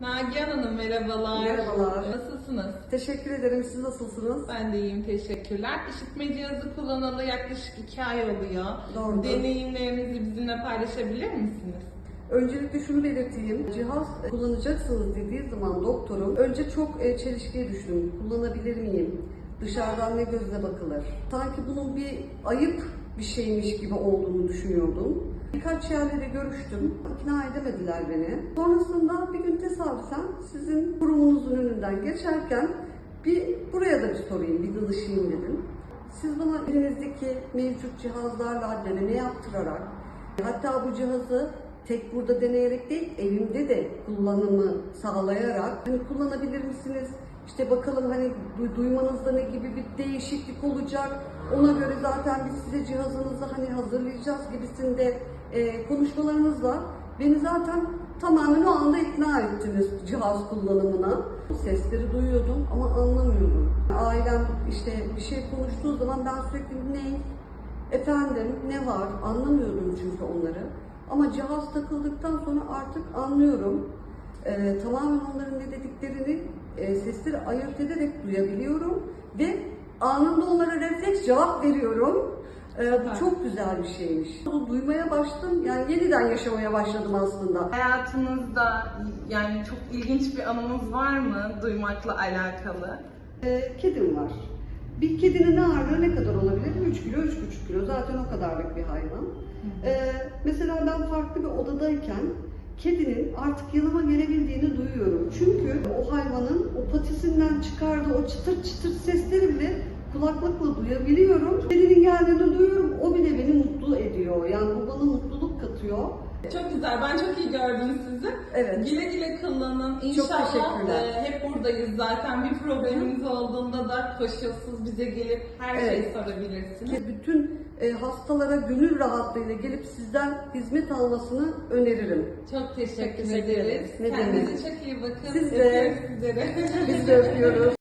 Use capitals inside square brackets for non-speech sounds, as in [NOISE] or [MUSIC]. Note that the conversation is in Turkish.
Nagihan Hanım merhabalar. Merhabalar. Nasılsınız? Teşekkür ederim. Siz nasılsınız? Ben de iyiyim teşekkürler. İşitme cihazı kullanalı yaklaşık iki ay oluyor. Doğrudur. Deneyimlerinizi bizimle paylaşabilir misiniz? Öncelikle şunu belirteyim. Cihaz kullanacaksınız dediği zaman doktorum önce çok e, çelişkiye düştüm. Kullanabilir miyim? Dışarıdan ne gözle bakılır? Sanki bunun bir ayıp bir şeymiş gibi olduğunu düşünüyordum. Birkaç yerlere görüştüm. İkna edemediler beni. Sonrasında bir gün tesadüfen sizin kurumunuzun önünden geçerken bir buraya da bir sorayım, bir danışayım dedim. Siz bana elinizdeki mevcut cihazlarla deneme yaptırarak hatta bu cihazı tek burada deneyerek değil evimde de kullanımı sağlayarak hani kullanabilir misiniz? İşte bakalım hani du- duymanızda ne gibi bir değişiklik olacak. Ona göre zaten biz size cihazınızı hani hazırlayacağız gibisinde e, konuşmalarınızla beni zaten tamamen o anda ikna ettiniz cihaz kullanımına. Sesleri duyuyordum ama anlamıyordum. Ailem işte bir şey konuştuğu zaman ben sürekli ne, efendim ne var anlamıyordum çünkü onları. Ama cihaz takıldıktan sonra artık anlıyorum. Ee, tamamen onların ne dediklerini e, sesleri ayırt ederek duyabiliyorum ve anında onlara refleks cevap veriyorum. Ee, bu çok güzel bir şeymiş. Bunu duymaya başladım. Yani yeniden yaşamaya başladım aslında. Hayatınızda yani çok ilginç bir anınız var mı duymakla alakalı? Ee, kedim var. Bir kedinin ağırlığı ne kadar olabilir? 3 kilo, 3,5 kilo. Zaten o kadarlık bir hayvan. Ee, mesela ben farklı bir odadayken kedinin artık yanıma gelebildiğini duyuyorum. Çünkü o hayvanın o patisinden çıkardığı o çıtır çıtır sesleri bile kulaklıkla duyabiliyorum. Kedinin geldiğini duyuyorum. O bile beni mutlu ediyor. Yani bu bana mutluluk katıyor. Çok güzel. Ben çok iyi gördüm sizi. Evet. Güle güle kullanın. İnşallah e, hep buradayız zaten. Bir probleminiz olduğunda da koşulsuz bize gelip her şeyi Evet. sorabilirsiniz. Ki bütün e, hastalara gönül rahatlığıyla gelip sizden hizmet almasını öneririm. Çok teşekkür, teşekkür ederiz. Ne Kendinize demek. çok iyi bakın. Siz de. Biz de öpüyoruz. [LAUGHS]